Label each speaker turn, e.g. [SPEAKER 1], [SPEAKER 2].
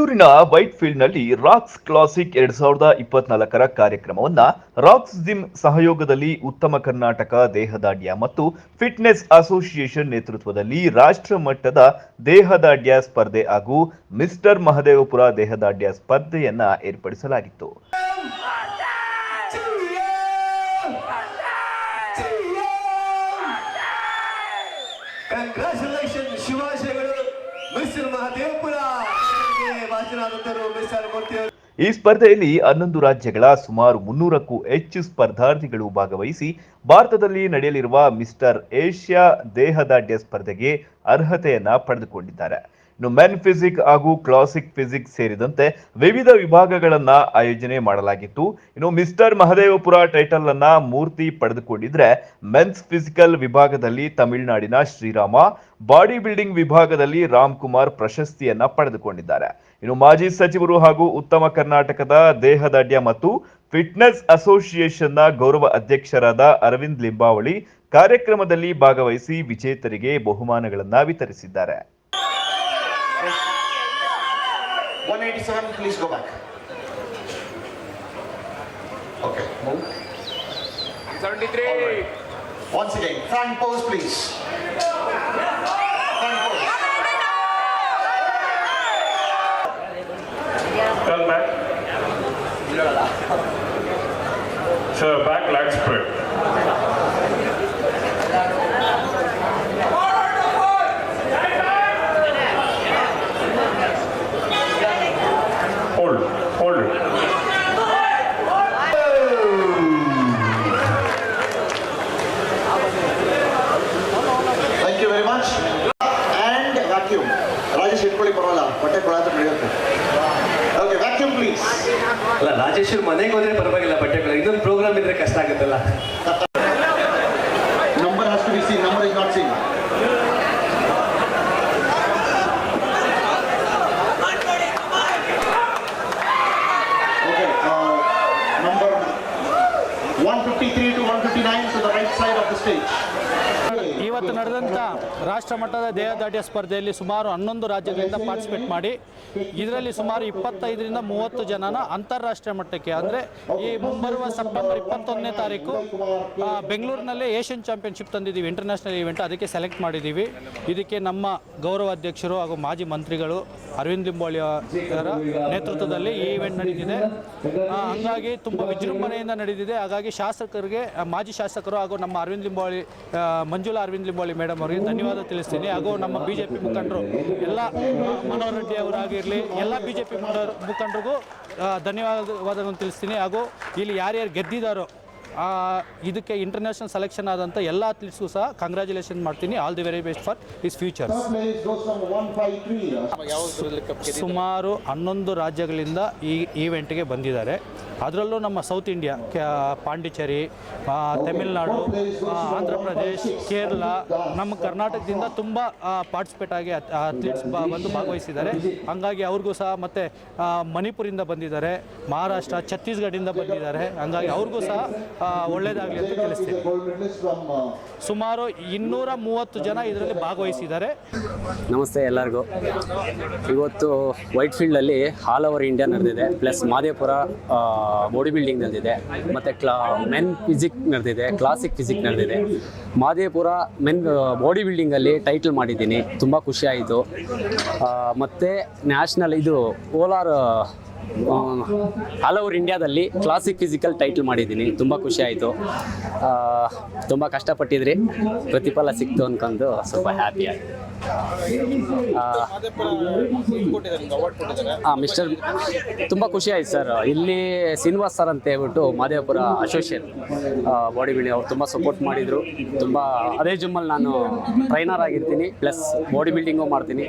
[SPEAKER 1] ಬೆಂಗಳೂರಿನ white ಫೀಲ್ಡ್ನಲ್ಲಿ racks classic ಎರಡ್ ಸಾವಿರದ ಇಪ್ಪತ್ನಾಲ್ಕರ ಕಾರ್ಯಕ್ರಮವನ್ನ ರಾಕ್ಸ್ ಜಿಮ್ ಸಹಯೋಗದಲ್ಲಿ ಉತ್ತಮ ಕರ್ನಾಟಕ ದೇಹದಾಡ್ಯ ಮತ್ತು ಫಿಟ್ನೆಸ್ ಅಸೋಸಿಯೇಷನ್ ನೇತೃತ್ವದಲ್ಲಿ ರಾಷ್ಟ್ರ ಮಟ್ಟದ ದೇಹದಾಡ್ಯ ಸ್ಪರ್ಧೆ ಹಾಗೂ ಮಿಸ್ಟರ್ ಮಹದೇವಪುರ ದೇಹದಾಡ್ಯ ಸ್ಪರ್ಧೆಯನ್ನ ಏರ್ಪಡಿಸಲಾಗಿತ್ತು. ಈ ಸ್ಪರ್ಧೆಯಲ್ಲಿ ಹನ್ನೊಂದು ರಾಜ್ಯಗಳ ಸುಮಾರು ಮುನ್ನೂರಕ್ಕೂ ಹೆಚ್ಚು ಸ್ಪರ್ಧಾರ್ಥಿಗಳು ಭಾಗವಹಿಸಿ ಭಾರತದಲ್ಲಿ ನಡೆಯಲಿರುವ ಮಿಸ್ಟರ್ ಏಷ್ಯಾ ದೇಹದಾಢ್ಯ ಸ್ಪರ್ಧೆಗೆ ಅರ್ಹತೆಯನ್ನ ಪಡೆದುಕೊಂಡಿದ್ದಾರೆ. ಇನ್ನು ಮೆನ್ ಫಿಸಿಕ್ ಹಾಗೂ ಕ್ಲಾಸಿಕ್ ಫಿಸಿಕ್ ಸೇರಿದಂತೆ ವಿವಿಧ ವಿಭಾಗಗಳನ್ನ ಆಯೋಜನೆ ಮಾಡಲಾಗಿತ್ತು. ಇನ್ನು ಮಿಸ್ಟರ್ ಮಹದೇವಪುರ ಟೈಟಲ್ ಅನ್ನ ಮೂರ್ತಿ ಪಡೆದುಕೊಂಡಿದ್ರೆ ಮೆನ್ಸ್ ಫಿಸಿಕಲ್ ವಿಭಾಗದಲ್ಲಿ ತಮಿಳುನಾಡಿನ ಶ್ರೀರಾಮ ಬಾಡಿ ಬಿಲ್ಡಿಂಗ್ ವಿಭಾಗದಲ್ಲಿ ರಾಮ್ ಕುಮಾರ್ ಪ್ರಶಸ್ತಿಯನ್ನ ಪಡೆದುಕೊಂಡಿದ್ದಾರೆ. ಇನ್ನು ಮಾಜಿ ಸಚಿವರು ಹಾಗೂ ಉತ್ತಮ ಕರ್ನಾಟಕದ ದೇಹದಾಢ್ಯ ಮತ್ತು ಫಿಟ್ನೆಸ್ ಅಸೋಸಿಯೇಷನ್ನ ಗೌರವ ಅಧ್ಯಕ್ಷರಾದ ಅರವಿಂದ್ ಲಿಂಬಾವಳಿ ಕಾರ್ಯಕ್ರಮದಲ್ಲಿ ಭಾಗವಹಿಸಿ ವಿಜೇತರಿಗೆ ಬಹುಮಾನಗಳನ್ನು ವಿತರಿಸಿದ್ದಾರೆ.
[SPEAKER 2] 187 please go back okay move
[SPEAKER 3] 73.
[SPEAKER 2] All right. once again front pose please front pose
[SPEAKER 4] Turn back. Sir, back leg Hold, hold it.
[SPEAKER 2] thank you very much. Rajesh ಇಟ್ಕೊಳ್ಳಿ ಪರವಾಗಿಲ್ಲ. ಬಟ್ಟೆ ಕೊಳತ ನಡೆಯುತ್ತೆ. ಓಕೆ ವ್ಯಾಕ್ಯೂಮ್ ಪ್ಲೀಸ್
[SPEAKER 5] ಅಲ್ಲ ರಾಜೇಶ್ವರ್ ಮನೆಗೆ ಹೋದ್ರೆ ಪರವಾಗಿಲ್ಲ ಬಟ್ಟೆಗಳು. ಇನ್ನೊಂದು ಪ್ರೋಗ್ರಾಮ್ ಇದ್ರೆ ಕಷ್ಟ ಆಗುತ್ತಲ್ಲ?
[SPEAKER 2] reach.
[SPEAKER 6] ಇವತ್ತು ನಡೆದಂಥ ರಾಷ್ಟ್ರ ಮಟ್ಟದ ದೇಹದಾಢ್ಯ ಸ್ಪರ್ಧೆಯಲ್ಲಿ ಸುಮಾರು ಹನ್ನೊಂದು ರಾಜ್ಯಗಳಿಂದ ಪಾರ್ಟಿಸಿಪೇಟ್ ಮಾಡಿ ಇದರಲ್ಲಿ ಸುಮಾರು ಇಪ್ಪತ್ತೈದರಿಂದ ಮೂವತ್ತು ಜನನ ಅಂತಾರಾಷ್ಟ್ರೀಯ ಮಟ್ಟಕ್ಕೆ. ಅಂದರೆ ಈ ಮುಂಬರುವ ಸೆಪ್ಟೆಂಬರ್ ಇಪ್ಪತ್ತೊಂದನೇ ತಾರೀಕು ಬೆಂಗಳೂರಿನಲ್ಲೇ ಏಷ್ಯನ್ ಚಾಂಪಿಯನ್ಶಿಪ್ ತಂದಿದ್ದೀವಿ ಇಂಟರ್ನ್ಯಾಷನಲ್ ಈವೆಂಟ್ ಅದಕ್ಕೆ ಸೆಲೆಕ್ಟ್ ಮಾಡಿದ್ದೀವಿ. ಇದಕ್ಕೆ ನಮ್ಮ ಗೌರವ ಅಧ್ಯಕ್ಷರು ಹಾಗೂ ಮಾಜಿ ಮಂತ್ರಿಗಳು ಅರವಿಂದ್ ಲಿಂಬೋಳಿ ನೇತೃತ್ವದಲ್ಲಿ ಈ ಈವೆಂಟ್ ನಡೆದಿದೆ ಹಂಗಾಗಿ ತುಂಬ ವಿಜೃಂಭಣೆಯಿಂದ ನಡೆದಿದೆ ಹಾಗಾಗಿ ಶಾಸಕರಿಗೆ ಮಾಜಿ ಶಾಸಕರು ಹಾಗೂ ನಮ್ಮ ಅರವಿಂದ್ ಲಿಂಬೋಳಿ ಆ, ಮಂಜುಳಾ ಅರವಿಂದ್ ಲಿಂಬೋಳಿ ಮೇಡಮ್ ಅವರಿಗೆ. ಧನ್ಯವಾದ ತಿಳಿಸ್ತೀನಿ. ಹಾಗೂ ನಮ್ಮ ಬಿ ಜೆ ಪಿ ಮುಖಂಡರು, ಎಲ್ಲ ಮನೋಹರ್ ರೆಡ್ಡಿ ಅವರಾಗಿರಲಿ ಎಲ್ಲ ಬಿ ಜೆ ಪಿ ಮುಖಂಡರಿಗೂ ಧನ್ಯವಾದವಾದವನ್ನು ತಿಳಿಸ್ತೀನಿ. ಹಾಗೂ ಇಲ್ಲಿ ಯಾರ್ಯಾರು ಗೆದ್ದಿದ್ದಾರೋ ಇದಕ್ಕೆ ಇಂಟರ್ನ್ಯಾಷನಲ್ ಸೆಲೆಕ್ಷನ್ ಆದಂಥ ಎಲ್ಲ ಅಥ್ಲೀಟ್ಸ್ಗೂ ಸಹ ಕಂಗ್ರ್ಯಾಚುಲೇಷನ್ ಮಾಡ್ತೀನಿ. All the very best for his future
[SPEAKER 2] place goes from 153
[SPEAKER 6] ಸುಮಾರು ಹನ್ನೊಂದು ರಾಜ್ಯಗಳಿಂದ ಈ ಈವೆಂಟ್ಗೆ ಬಂದಿದ್ದಾರೆ. ಅದರಲ್ಲೂ ನಮ್ಮ ಸೌತ್ ಇಂಡಿಯಾ ಪಾಂಡಿಚೇರಿ ತಮಿಳುನಾಡು ಆಂಧ್ರ ಪ್ರದೇಶ್ ಕೇರಳ ನಮ್ಮ ಕರ್ನಾಟಕದಿಂದ ತುಂಬ ಪಾರ್ಟಿಸಿಪೇಟ್ ಆಗಿ ಅಥ್ಲೀಟ್ಸ್ ಬಂದು ಭಾಗವಹಿಸಿದ್ದಾರೆ. ಹಂಗಾಗಿ ಅವ್ರಿಗೂ ಸಹ ಮತ್ತು ಮಣಿಪುರಿಂದ ಬಂದಿದ್ದಾರೆ ಮಹಾರಾಷ್ಟ್ರ ಛತ್ತೀಸ್ಗಢಿಂದ ಬಂದಿದ್ದಾರೆ. ಹಂಗಾಗಿ ಅವ್ರಿಗೂ ಸಹ ಒಳ್ಳೆಯದಾಗಲಿ ಅಂತ
[SPEAKER 2] uh,
[SPEAKER 6] ಸುಮಾರು ಇನ್ನೂರ ಮೂವತ್ತು ಜನ ಇದರಲ್ಲಿ ಭಾಗವಹಿಸಿದ್ದಾರೆ.
[SPEAKER 7] ನಮಸ್ತೆ ಎಲ್ಲರಿಗೂ. ಇವತ್ತು ವೈಟ್ ಫೀಲ್ಡಲ್ಲಿ ಆಲ್ ಓವರ್ ಇಂಡಿಯಾ ನಡೆದಿದೆ. ಪ್ಲಸ್ ಮಾದೇಪುರ ಬಾಡಿ ಬಿಲ್ಡಿಂಗ್ ನಡೆದಿದೆ, ಮತ್ತು ಕ್ಲಾ ಮೆನ್ ಫಿಸಿಕ್ ನಡೆದಿದೆ ಕ್ಲಾಸಿಕ್ ಫಿಸಿಕ್ ನಡೆದಿದೆ. ಮಾದೇಪುರ ಮೆನ್ ಬಾಡಿ ಬಿಲ್ಡಿಂಗಲ್ಲಿ ಟೈಟಲ್ ಮಾಡಿದ್ದೀನಿ, ತುಂಬ ಖುಷಿಯಾಯಿತು ಮತ್ತು ನ್ಯಾಷನಲ್ ಇದು ಓಲಾರ್ ಆಲ್ ಓವರ್ ಇಂಡಿಯಾದಲ್ಲಿ ಕ್ಲಾಸಿಕ್ ಫಿಸಿಕಲ್ ಟೈಟಲ್ ಮಾಡಿದ್ದೀನಿ. ತುಂಬ ಖುಷಿ ಆಯಿತು. ತುಂಬ ಕಷ್ಟಪಟ್ಟಿದ್ರಿ. ಪ್ರತಿಫಲ ಸಿಕ್ತು ಅನ್ಕೊಂಡು ಸ್ವಲ್ಪ ಹ್ಯಾಪಿ ಆಯಿತು ಹಾಂ ಮಿಸ್ಟರ್ ತುಂಬ ಖುಷಿ ಆಯ್ತು ಸರ್ ಇಲ್ಲಿ ಶ್ರೀನಿವಾಸ್ ಸರ್ ಅಂತ ಹೇಳ್ಬಿಟ್ಟು ಮಾದೇವಪುರ ಅಸೋಸಿಯೇಟ್ ಬಾಡಿ ಬಿಲ್ಡಿಂಗ್ ಅವ್ರು ತುಂಬ ಸಪೋರ್ಟ್ ಮಾಡಿದರು. ತುಂಬ, ಅದೇ ಜಿಮ್ಮಲ್ಲಿ ನಾನು ಟ್ರೈನರ್ ಆಗಿರ್ತೀನಿ. ಪ್ಲಸ್ ಬಾಡಿ ಬಿಲ್ಡಿಂಗು ಮಾಡ್ತೀನಿ.